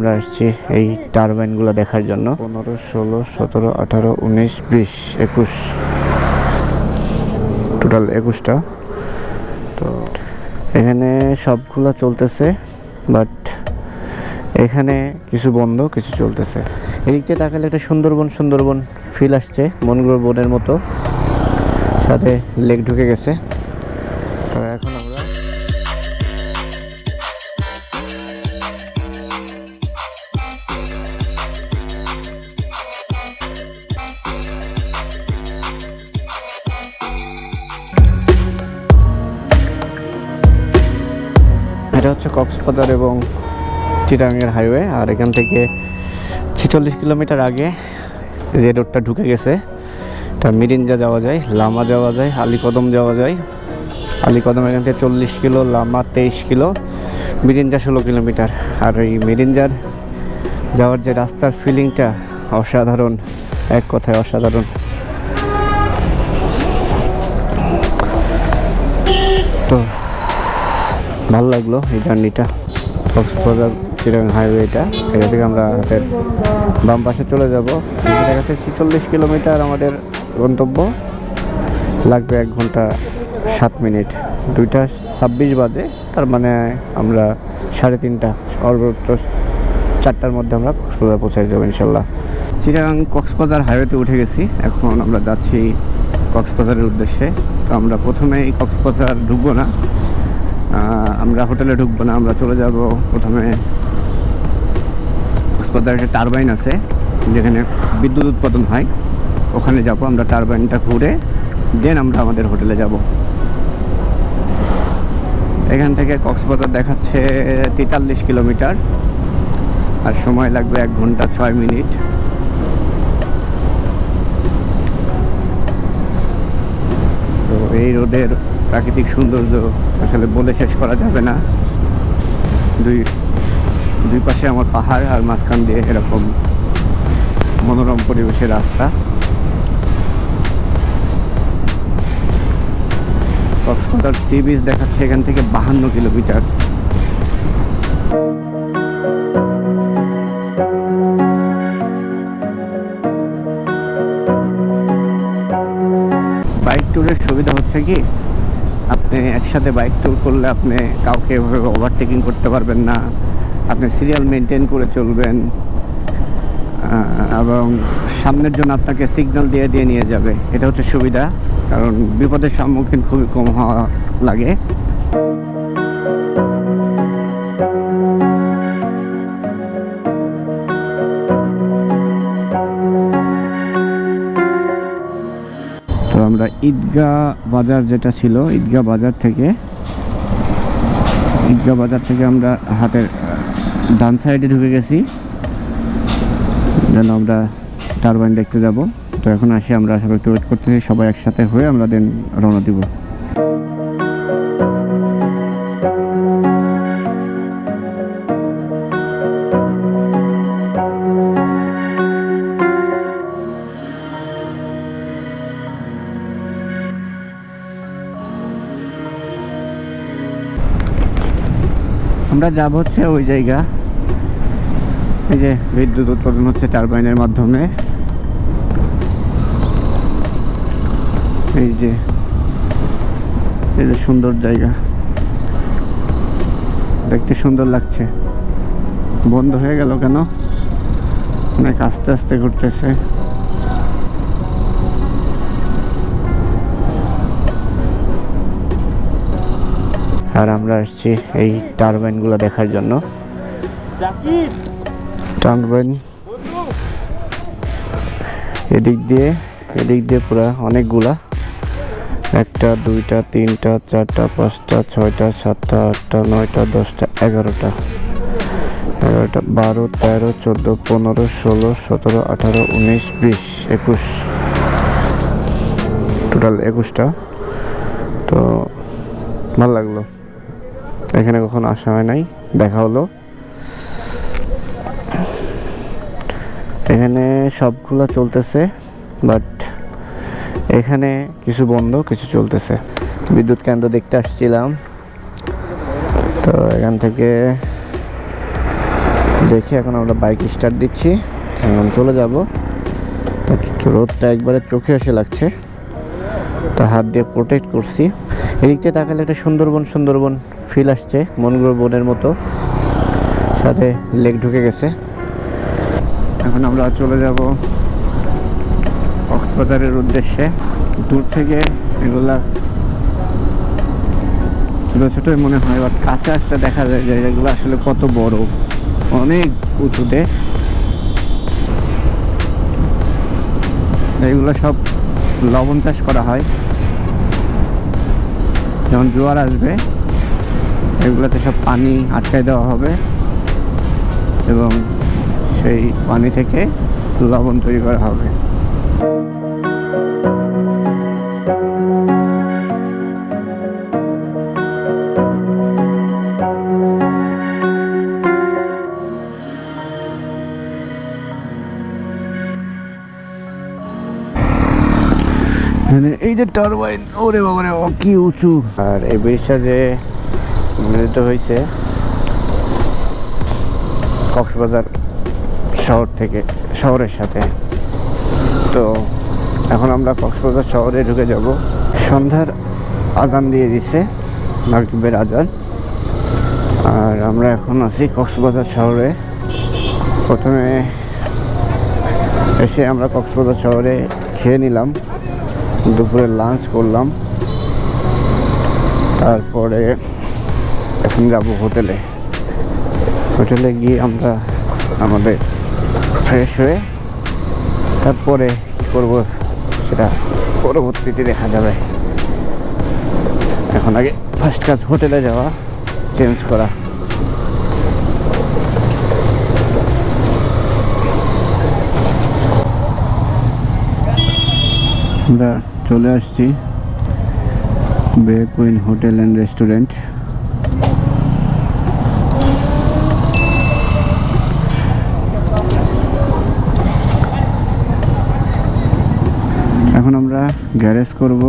আমরা আসছি এই টারবাইনগুলো দেখার জন্য। পনেরো ষোলো সতেরো আঠারো উনিশ বিশ একুশ। টোটাল একুশটা। তো এখানে সবগুলা চলতেছে বাট এখানে কিছু বন্ধ কিছু চলতেছে। এদিক দিয়ে তাকালে একটা সুন্দরবন সুন্দরবন ফিল আসছে মনগুলোর বনের মতো। সাথে লেক ঢুকে গেছে। তো এখন এটা হচ্ছে কক্সবাজার এবং চিটাগাংয়ের হাইওয়ে, আর এখান থেকে ছেচল্লিশ কিলোমিটার আগে যে রোডটা ঢুকে গেছে, এটা মিরিঞ্জা যাওয়া যায়, লামা যাওয়া যায়, আলীকদম যাওয়া যায়। আলীকদম এখান থেকে চল্লিশ কিলো, লামা তেইশ কিলো, মিরিঞ্জা ষোলো কিলোমিটার। আর এই মিরিঞ্জার যাওয়ার যে রাস্তার ফিলিংটা অসাধারণ, এক কথায় অসাধারণ। তো ভালো লাগল এই জার্নিটা। কক্সবাজার চিরাং হাইওয়েটা। এটা থেকে আমরা হাতের বাম পাশে চলে যাব। এটা কাছে ছিচল্লিশ কিলোমিটার আমাদের গন্তব্য। লাগবে এক ঘণ্টা সাত মিনিট। দুইটা ছাব্বিশ বাজে। তার মানে আমরা সাড়ে তিনটা, সর্বোচ্চ চারটার মধ্যে আমরা কক্সবাজার পৌঁছে যাব ইনশাল্লাহ। চিরাং কক্সবাজার হাইওয়েতে উঠে গেছি। এখন আমরা যাচ্ছি কক্সবাজারের উদ্দেশ্যে। তো আমরা প্রথমেই কক্সবাজার ঢুকবো না। আমরা হোটেলে ঢুকবো না, আমরা চলে যাব প্রথমে কক্সবাজার একটা টারবাইন আছে, যেখানে বিদ্যুৎ উৎপাদন হয়। ওখানে যাব আমরা টারবাইনটা ঘুরে, দেন আমরা আমাদের হোটেলে যাব। এখান থেকে কক্সবাজার দেখাচ্ছে তেতাল্লিশ কিলোমিটার, আর সময় লাগবে এক ঘণ্টা ছয় মিনিট। তো এই রোডের প্রাকৃতিক সৌন্দর্য আসলে বলে শেষ করা যাবে না। দুই দুই পাশে আমার পাহাড় আর মাঝখান দিয়ে এরকম মনোরম পরিবেশের রাস্তা। কক্সবাজার সি বিচ দেখাচ্ছে এখান থেকে বাহান্ন কিলোমিটার। বাইক ট্যুরের সুবিধা হচ্ছে কি? আপনি একসাথে বাইক ট্যুর করলে আপনি কাউকে এভাবে ওভারটেকিং করতে পারবেন না। আপনি সিরিয়াল মেনটেন করে চলবেন এবং সামনের জন্য আপনাকে সিগন্যাল দিয়ে দিয়ে নিয়ে যাবে। এটা হচ্ছে সুবিধা, কারণ বিপদের সম্মুখীন খুবই কম হওয়া লাগে। ঈদগাহ বাজার যেটা ছিল, ঈদগা বাজার থেকে, ঈদগা বাজার থেকে আমরা হাতের ডান সাইডে ঢুকে গেছি। যেন আমরা টারবাইন দেখতে যাব। তো এখন আসি, আমরা আশা করি ওয়েট করতেছি সবাই একসাথে হয়ে আমরা দেন রওনা দিব। আমরা যাব হচ্ছে ওই জায়গা। এই যে বিদ্যুৎ উৎপাদন হচ্ছে টারবাইনের মাধ্যমে। এই যে এই যে সুন্দর জায়গা। দেখতে সুন্দর লাগছে। বন্ধ হয়ে গেল কেন? অনেক আস্তে আস্তে ঘুরতেছে। আর আমরা আসছি এই টারবাইনগুলো দেখার জন্য। টারবাইন এদিক দিয়ে এদিক দিয়ে পুরো অনেকগুলা। একটা দুইটা তিনটা চারটা পাঁচটা ছয়টা সাতটা আটটা নয়টা দশটা এগারোটা। এগারোটা বারো তেরো চোদ্দ পনেরো ষোলো সতেরো আঠারো উনিশ বিশ একুশ। টোটাল একুশটা। তো ভালো লাগল। এখানে কখনো আসা হয় নাই, দেখা হলো। এখানে সবগুলো চলতেছে বাট এখানে কিছু বন্ধ, কিছু চলতেছে। বিদ্যুৎ কেন্দ্র দেখতে আসছিলাম। তো এখান থেকে দেখে এখন আমরা বাইক স্টার্ট দিচ্ছি। এখন চলে যাব। রোদটা একবারে চোখে এসে লাগছে। তা হাত দিয়ে প্রোটেক্ট করছি। এদিক তাকালে একটা সুন্দরবন সুন্দরবন ফিল আসছে, মনগুলো বনের মতো। সাথে লেক ঢুকে গেছে। এখন আমরা চলে যাব কক্সবাজারের উদ্দেশ্যে। দূর থেকে এগুলা ছোটো ছোটোই মনে হয় বাট কাছে আসতে দেখা যায় যে এগুলো আসলে কত বড়। অনেক উঁচুতে। এগুলো সব লবণ চাষ করা হয়। যখন জোয়ার আসবে, এগুলোতে সব পানি আটকায় দেওয়া হবে এবং সেই পানি থেকে লবণ তৈরি করা হবে। মানে এই যে টারবাইন ওরে বাবা রে কি উঁচু। আর এই ব্রিজটা যে মিলিত হয়েছে, কক্সবাজার শহর থেকে, শহরের সাথে। তো এখন আমরা কক্সবাজার শহরে ঢুকে যাব। সন্ধ্যার আজান দিয়ে দিছে, মাগরিবের আজান। আর আমরা এখন আছি কক্সবাজার শহরে। প্রথমে এসে আমরা কক্সবাজার শহরে খেয়ে নিলাম। দুপুরে লাঞ্চ করলাম। তারপরে এখন যাব হোটেলে। হোটেলে গিয়ে আমরা আমাদের ফ্রেশ হয়ে তারপরে কী করব সেটা পরবর্তীতে দেখা যাবে। এখন আগে ফার্স্ট কাজ হোটেলে যাওয়া চেঞ্জ করা। আমরা চলে আসছি বে কুইন হোটেল অ্যান্ড রেস্টুরেন্ট। এখন আমরা গ্যারেজ করব।